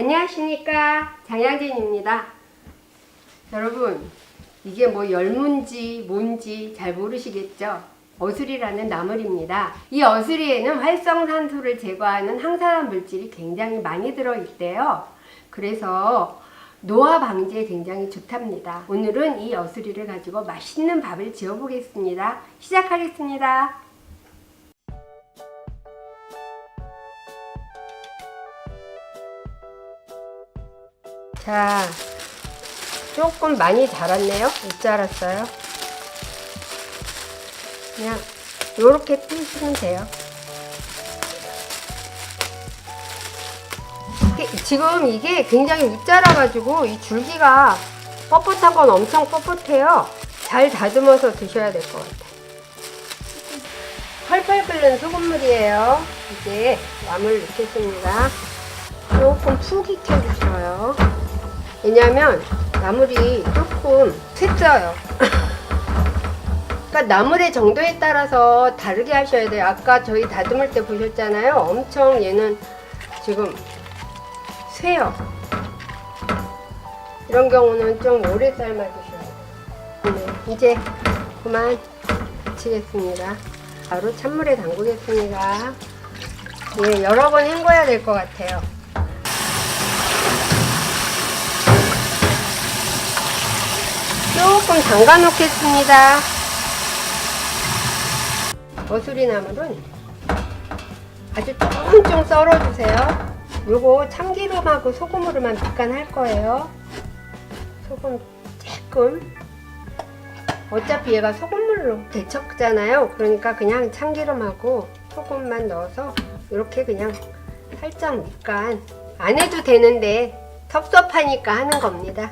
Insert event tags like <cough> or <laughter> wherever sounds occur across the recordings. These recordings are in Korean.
안녕하십니까 장양진입니다. 여러분 이게 뭐 열문지 뭔지 잘 모르시겠죠? 어수리라는 나물입니다. 이 어수리에는 활성산소를 제거하는 항산화 물질이 굉장히 많이 들어있대요. 그래서 노화 방지에 굉장히 좋답니다. 오늘은 이 어수리를 가지고 맛있는 밥을 지어 보겠습니다. 시작하겠습니다. 자, 조금 많이 자랐네요. 못 자랐어요. 그냥 요렇게 뜨시면 돼요. 지금 이게 굉장히 못 자라가지고 이 줄기가 뻣뻣한 건 엄청 뻣뻣해요. 잘 다듬어서 드셔야 될 것 같아요. 펄펄 끓는 소금물이에요. 이제 나물 넣겠습니다. 조금 푹 익혀주셔요. 왜냐면 나물이 조금 샜어요. 그러니까 나물의 정도에 따라서 다르게 하셔야 돼요. 아까 저희 다듬을 때 보셨잖아요. 엄청 얘는 지금 쇠요. 이런 경우는 좀 오래 삶아 주셔야 돼요. 네, 이제 그만 마치겠습니다. 바로 찬물에 담그겠습니다. 예, 여러 번 헹궈야 될 것 같아요. 조금 담가 놓겠습니다. 어수리 나물은 아주 조금 썰어주세요. 요거 참기름하고 소금으로만 밑간할 거예요. 소금 조금. 어차피 얘가 소금물로 데쳤잖아요. 그러니까 그냥 참기름하고 소금만 넣어서 이렇게 그냥 살짝 밑간. 안 해도 되는데 섭섭하니까 하는 겁니다.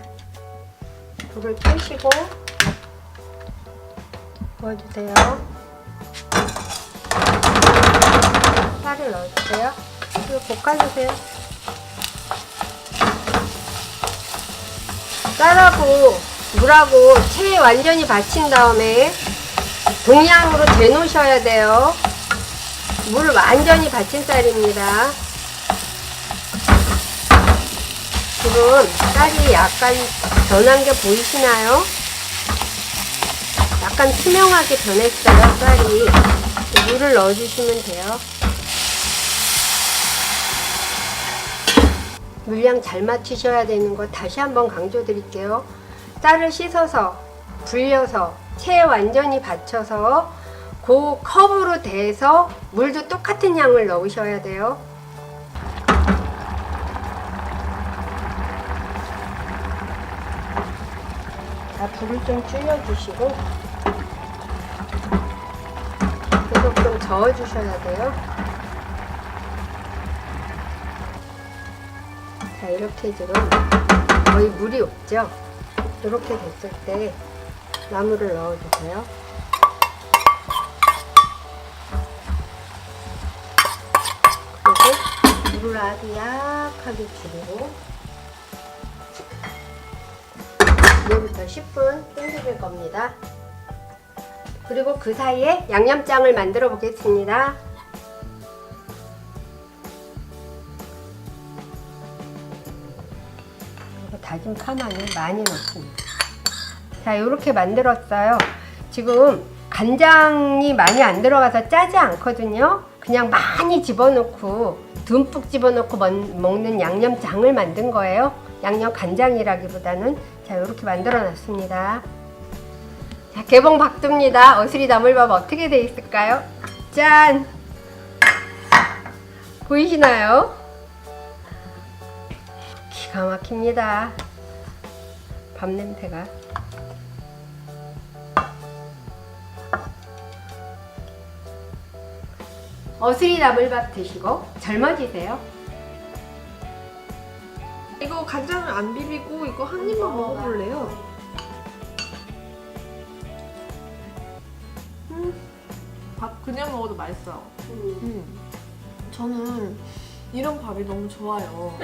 불을 끄시고 부어주세요. 쌀을 넣어주세요. 그리고 볶아주세요. 쌀하고 물하고 체에 완전히 받친 다음에 동양으로 재놓으셔야 돼요. 물 완전히 받친 쌀입니다. 지금 쌀이 약간 변한 게 보이시나요? 약간 투명하게 변했어요, 쌀이. 물을 넣어주시면 돼요. 물량 잘 맞추셔야 되는 거 다시 한번 강조드릴게요. 쌀을 씻어서, 불려서, 체에 완전히 받쳐서, 그 컵으로 대서 물도 똑같은 양을 넣으셔야 돼요. 자, 불을 좀 줄여주시고 계속 좀 저어주셔야 돼요. 자, 이렇게 지금 거의 물이 없죠? 이렇게 됐을 때 나물을 넣어주세요. 그리고 물을 아주 약하게 줄이고 이제부터 10분 끓일 겁니다. 그리고 그 사이에 양념장을 만들어 보겠습니다. 다진 파마늘 많이 넣습니다. 자, 이렇게 만들었어요. 지금 간장이 많이 안 들어가서 짜지 않거든요. 그냥 많이 집어넣고 듬뿍 집어넣고 먹- 먹는 양념장을 만든 거예요. 양념 간장이라기보다는 자 이렇게 만들어 놨습니다. 자 개봉 박두입니다. 어수리 나물밥 어떻게 돼 있을까요? 짠 보이시나요? 기가 막힙니다. 밥 냄새가. 어수리 나물밥 드시고 젊어지세요. 간장을 안 비비고 이거 한 입만 먹어볼래요? 음, 밥 그냥 먹어도 맛있어요. 음. 저는 이런 밥이 너무 좋아요.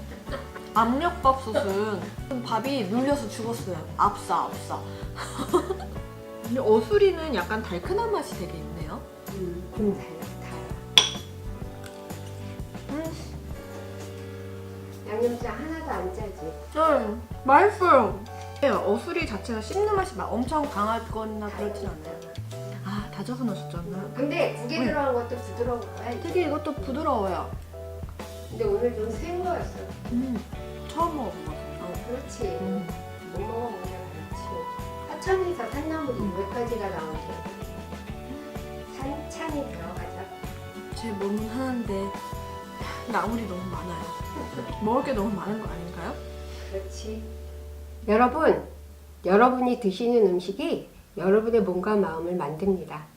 <laughs> 압력밥솥은 밥이 눌려서 죽었어요. 압사, 압사. <laughs> 근데 어수리는 약간 달큰한 맛이 되게 있네요. 음, 양념장 하나도 안 짜지. 네, 맛있어요. 네, 어수리 자체가 씹는 맛이 막 엄청 강하거나 그렇진 않아요. 아, 다져서 넣으셨잖아요. 근데 국에 네. 들어간 것도 부드러운 거야. 되게 이것도 부드러워요. 근데 오늘 좀 센 거였어. 음, 처음 먹어보거든요. 어, 그렇지. 음. 못 먹어보면 그렇지. 하천에서 산나물이 음. 몇 가지가 나오게. 산찬이 들어가자. 제 몸은 하는데 나물이 너무 많아요. 먹을 게 너무 많은 거 아닌가요? 그렇지. 여러분, 여러분이 드시는 음식이 여러분의 몸과 마음을 만듭니다.